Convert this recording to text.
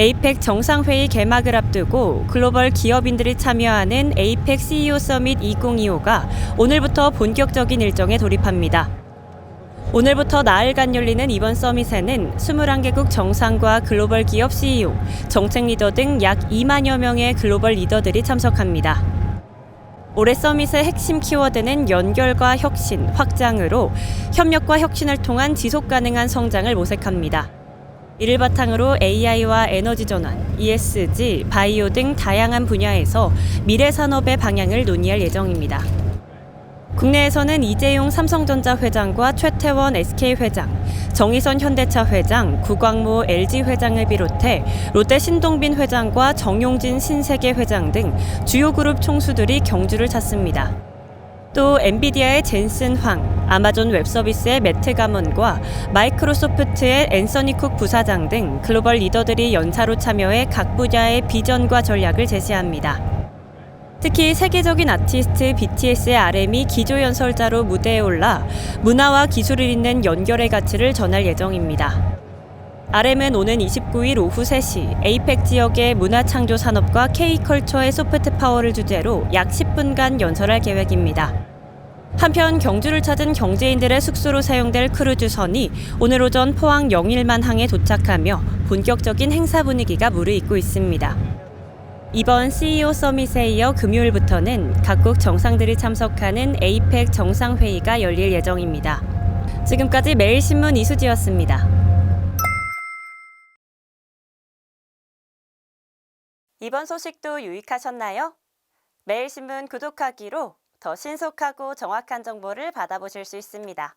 에이펙 정상회의 개막을 앞두고 글로벌 기업인들이 참여하는 에이펙 CEO 서밋 2025가 오늘부터 본격적인 일정에 돌입합니다. 오늘부터 나흘간 열리는 이번 서밋에는 21개국 정상과 글로벌 기업 CEO, 정책 리더 등 약 2만여 명의 글로벌 리더들이 참석합니다. 올해 서밋의 핵심 키워드는 연결과 혁신, 확장으로 협력과 혁신을 통한 지속 가능한 성장을 모색합니다. 이를 바탕으로 AI와 에너지 전환, ESG, 바이오 등 다양한 분야에서 미래 산업의 방향을 논의할 예정입니다. 국내에서는 이재용 삼성전자 회장과 최태원 SK 회장, 정의선 현대차 회장, 구광모 LG 회장을 비롯해 롯데 신동빈 회장과 정용진 신세계 회장 등 주요 그룹 총수들이 경주를 찾습니다. 또 엔비디아의 젠슨 황, 아마존 웹서비스의 매트 가먼과 마이크로소프트의 앤서니 쿡 부사장 등 글로벌 리더들이 연사로 참여해 각 분야의 비전과 전략을 제시합니다. 특히 세계적인 아티스트 BTS의 RM이 기조 연설자로 무대에 올라 문화와 기술을 잇는 연결의 가치를 전할 예정입니다. RM은 오는 29일 오후 3시 에이펙 지역의 문화창조 산업과 K컬처의 소프트 파워를 주제로 약 10분간 연설할 계획입니다. 한편 경주를 찾은 경제인들의 숙소로 사용될 크루즈선이 오늘 오전 포항 영일만 항에 도착하며 본격적인 행사 분위기가 무르익고 있습니다. 이번 CEO 서밋에 이어 금요일부터는 각국 정상들이 참석하는 에이펙 정상회의가 열릴 예정입니다. 지금까지 매일신문 이수지였습니다. 이번 소식도 유익하셨나요? 매일신문 구독하기로 더 신속하고 정확한 정보를 받아보실 수 있습니다.